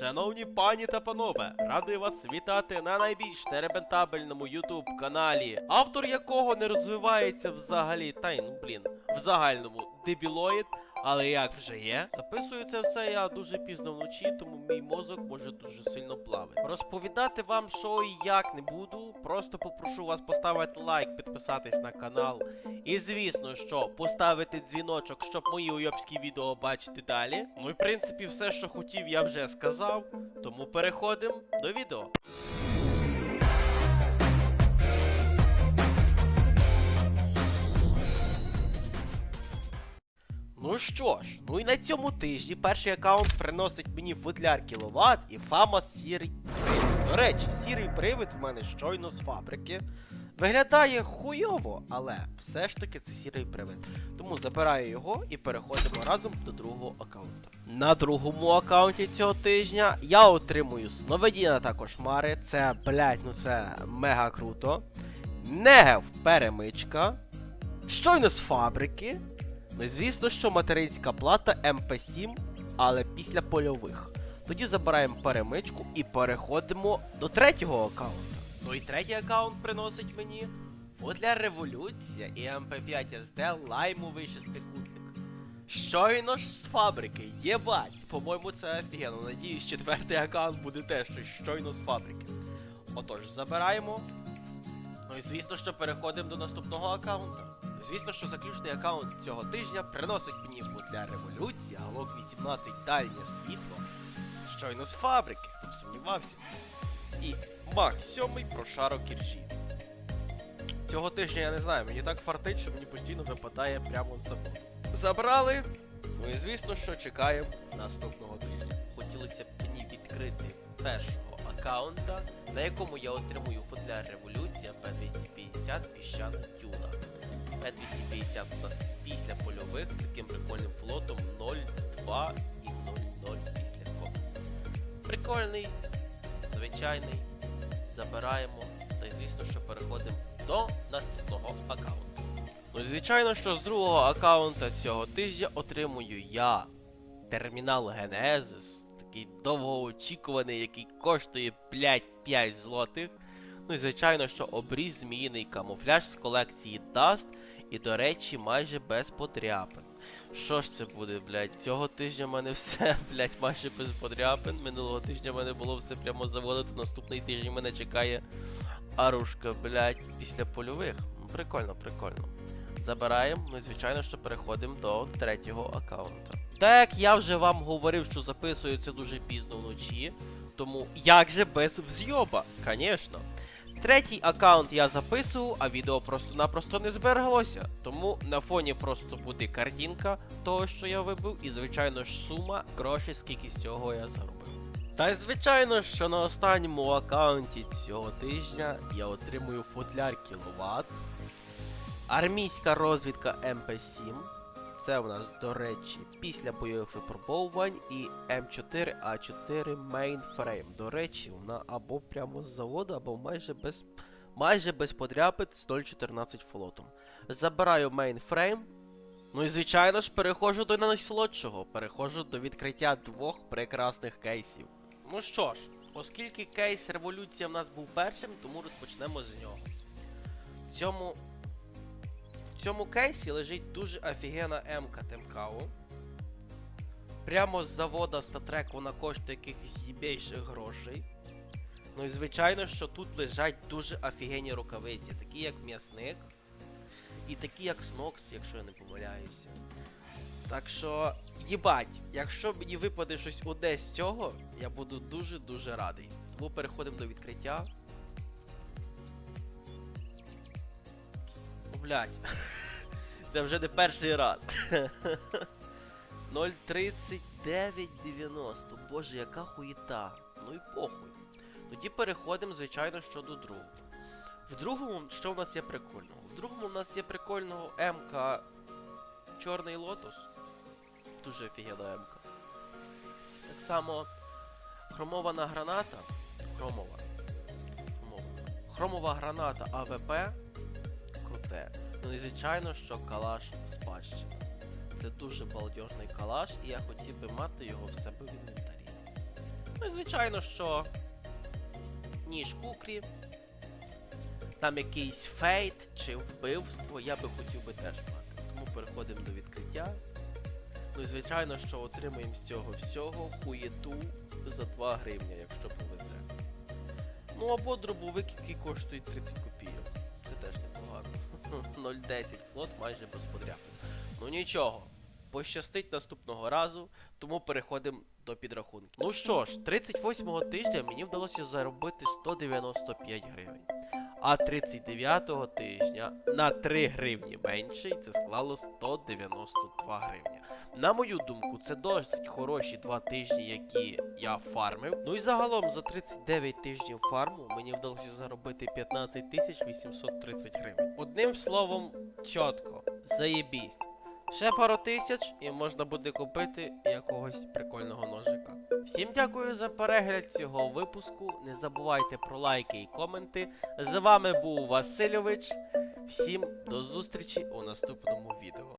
Шановні пані та панове, радий вас вітати на найбільш неребентабельному ютуб каналі, автор якого не розвивається взагалі, та й ну блін, в загальному дебілоїд, але як вже є. Записую це все я дуже пізно вночі, тому мій мозок може дуже сильно плавати. Розповідати вам, що і як не буду. Просто попрошу вас поставити лайк, підписатись на канал. І звісно, що поставити дзвіночок, щоб мої уйобські відео бачити далі. Ну і в принципі, все, що хотів, я вже сказав. Тому переходимо до відео. Що ж, ну і на цьому тижні перший аккаунт приносить мені футляр кіловат і фама сірий привид. До речі, сірий привид в мене щойно з фабрики. Виглядає хуйово, але все ж таки це сірий привид. Тому забираю його і переходимо разом до другого аккаунта. На другому аккаунті цього тижня я отримую сновидіння та кошмари. Це, блять, ну це мега круто. Негев перемичка. Щойно з фабрики. Звісно, що материнська плата МП7, але після польових. Тоді забираємо перемичку і переходимо до третього аккаунта. Ну і третій аккаунт приносить мені Футляр Революція і МП5 СД лаймовий шестикутник. Щойно ж з фабрики, єбать! По-моєму, це офігенно. Надіюсь, четвертий аккаунт буде теж щойно з фабрики. Отож, забираємо. Ну і звісно, що переходимо до наступного аккаунта. Звісно, що заключний аккаунт цього тижня приносить мені футляр революції, галок 18 дальнє світло. Щойно з фабрики, хто б сумнівався. І мах 7 прошарок кіржі. Цього тижня я не знаю, мені так фартить, що мені постійно випадає прямо з заводу. Забрали. Ну і звісно, що чекаємо наступного тижня. Хотілося б мені відкрити першого аккаунта, на якому я отримую футляр революція P250 піщана тюна. П-250 у нас після польових з таким прикольним флотом 0,2 і 0,0 після коп. Прикольний, звичайний. Забираємо. Та й звісно, що переходимо до наступного аккаунту. Ну і звичайно, що з другого аккаунта цього тижня отримую я термінал Genesis, такий довгоочікуваний, який коштує 5-5 злотих. Ну і звичайно, що обріз зміїний камуфляж з колекції Dust і, до речі, майже без подряпин. Що ж це буде, блядь? Цього тижня в мене все, блядь, майже без подряпин. Минулого тижня в мене було все прямо заводити. Наступний тиждень мене чекає арушка, блядь, після польових. Прикольно, прикольно. Забираємо, ну і звичайно, що переходимо до третього аккаунта. Так, я вже вам говорив, що записую це дуже пізно вночі. Тому як же без взйоба? Звісно. Третій аккаунт я записував, а відео просто-напросто не збереглося. Тому на фоні просто буде картинка того, що я вибив, і звичайно ж сума грошей, скільки з цього я заробив. Та й звичайно, що на останньому аккаунті цього тижня я отримую футляр кіловат, армійська розвідка МП7. Це у нас, до речі, після бойових випробовувань і М4А4 Mainframe. До речі, вона або прямо з заводу, або майже без майже без подряпин з 0.14 флотом. Забираю мейнфрейм. Ну і звичайно ж переходжу до найсолодшого. Переходжу до відкриття двох прекрасних кейсів. Ну що ж, оскільки кейс революція в нас був першим, тому розпочнемо з нього. Цьому в цьому кейсі лежить дуже офігенна М-ка Темкау. Прямо з завода статрек вона коштує якихось їбейших грошей. Ну і звичайно, що тут лежать дуже офігенні рукавиці, такі як м'ясник. І такі як Снокс, якщо я не помиляюся. Так що, їбать, якщо мені випаде щось одне з цього, я буду дуже-дуже радий. Тому переходимо до відкриття. Блядь. Це вже не перший раз. 03990. Боже, яка хуєта. Ну і похуй. Тоді переходимо, звичайно, що до другого. В другому, що в нас є прикольного? В другому в нас є прикольного МК Чорний Лотос. Дуже офігенна МК. Так само хромована граната. Хромова. Хромова. Хромова граната АВП. Круте. Ну і звичайно, що калаш спадщина. Це дуже балдежний калаш, і я хотів би мати його в себе в інвентарі. Ну і звичайно, що ніж кукрі, там якийсь фейт чи вбивство, я би хотів би теж мати. Тому переходимо до відкриття. Ну і звичайно, що отримаємо з цього всього хуєту за 2 гривня, якщо повезе. Ну або дробовик, який коштує 30 копійок. Це теж 0,10 флот майже без подряду. Ну нічого, пощастить наступного разу, тому переходимо до підрахунків. Ну що ж, 38-го тижня мені вдалося заробити 195 гривень. А 39-го тижня на 3 гривні менше, і це склало 192 гривні. На мою думку, це досить хороші два тижні, які я фармив. Ну і загалом за 39 тижнів фарму мені вдалося заробити 15 тисяч 830 гривень. Одним словом, чітко, заєбість. Ще пару тисяч і можна буде купити якогось прикольного ножика. Всім дякую за перегляд цього випуску. Не забувайте про лайки і коменти. З вами був Васильович. Всім до зустрічі у наступному відео.